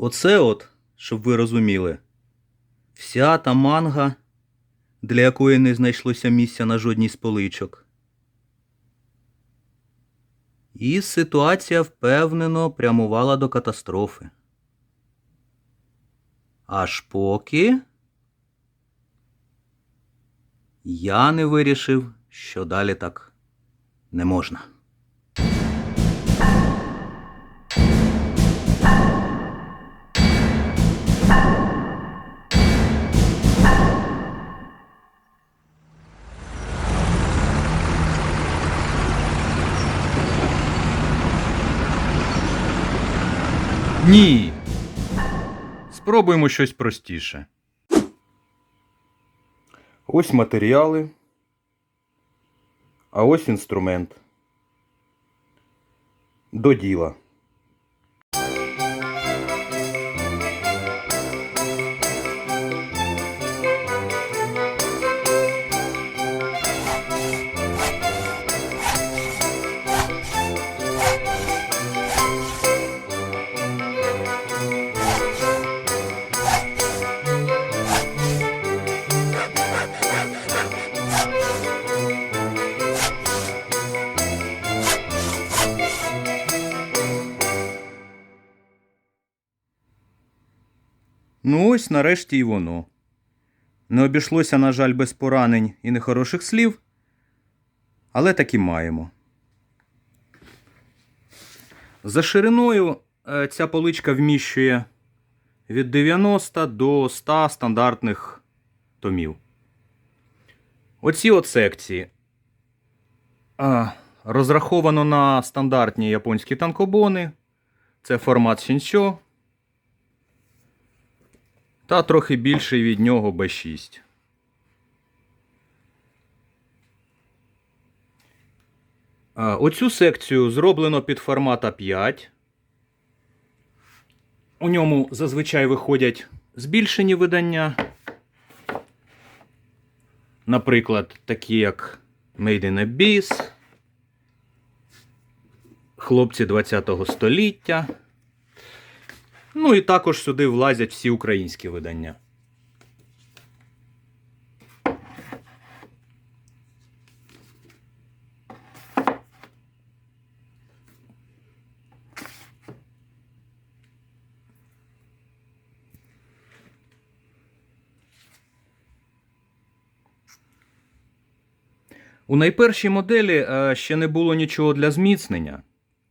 Оце от, щоб ви розуміли, вся та манга, для якої не знайшлося місця на жодній з поличок. І ситуація впевнено прямувала до катастрофи. Аж поки я не вирішив, що далі так не можна. Ні. Спробуємо щось простіше. Ось матеріали, а ось інструмент. До діла. Ну ось нарешті і воно. Не обійшлося, на жаль, без поранень і нехороших слів, але так і маємо. За шириною е, ця поличка вміщує від 90 до 100 стандартних томів. Оці от секції розраховано на стандартні японські танкобони. Це формат Сінсьо та трохи більший від нього B6. Оцю секцію зроблено під формат А5. У ньому зазвичай виходять збільшені видання. Наприклад, такі як Made in Abyss, Хлопці 20-го століття. Ну і також сюди влазять всі українські видання. У найпершій моделі е, ще не було нічого для зміцнення,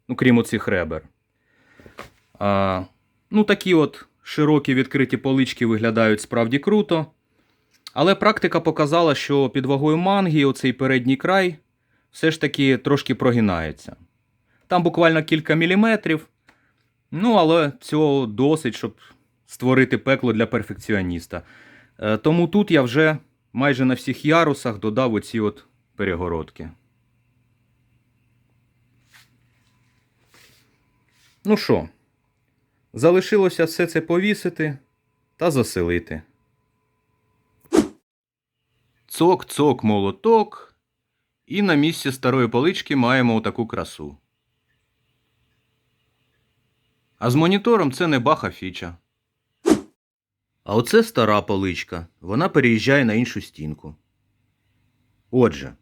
ну крім оцих ребер. Ну, такі от широкі відкриті полички виглядають справді круто. Але практика показала, що під вагою манги оцей передній край все ж таки трошки прогинається. Там буквально кілька міліметрів. Ну, але цього досить, щоб створити пекло для перфекціоніста. Е, Тому тут я вже майже на всіх ярусах додав оці от перегородки. Ну що, залишилося все це повісити та заселити. Цок-цок молоток. І на місці старої полички маємо отаку красу. А з монітором це не баха фіча. А оце стара поличка. Вона переїжджає на іншу стінку. Отже,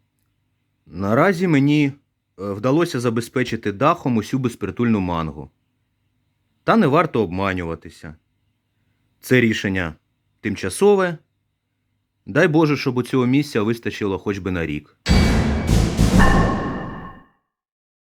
наразі мені е, вдалося забезпечити дахом усю безпритульну мангу. Та не варто обманюватися. Це рішення тимчасове. Дай Боже, щоб у цього місця вистачило хоч би на рік.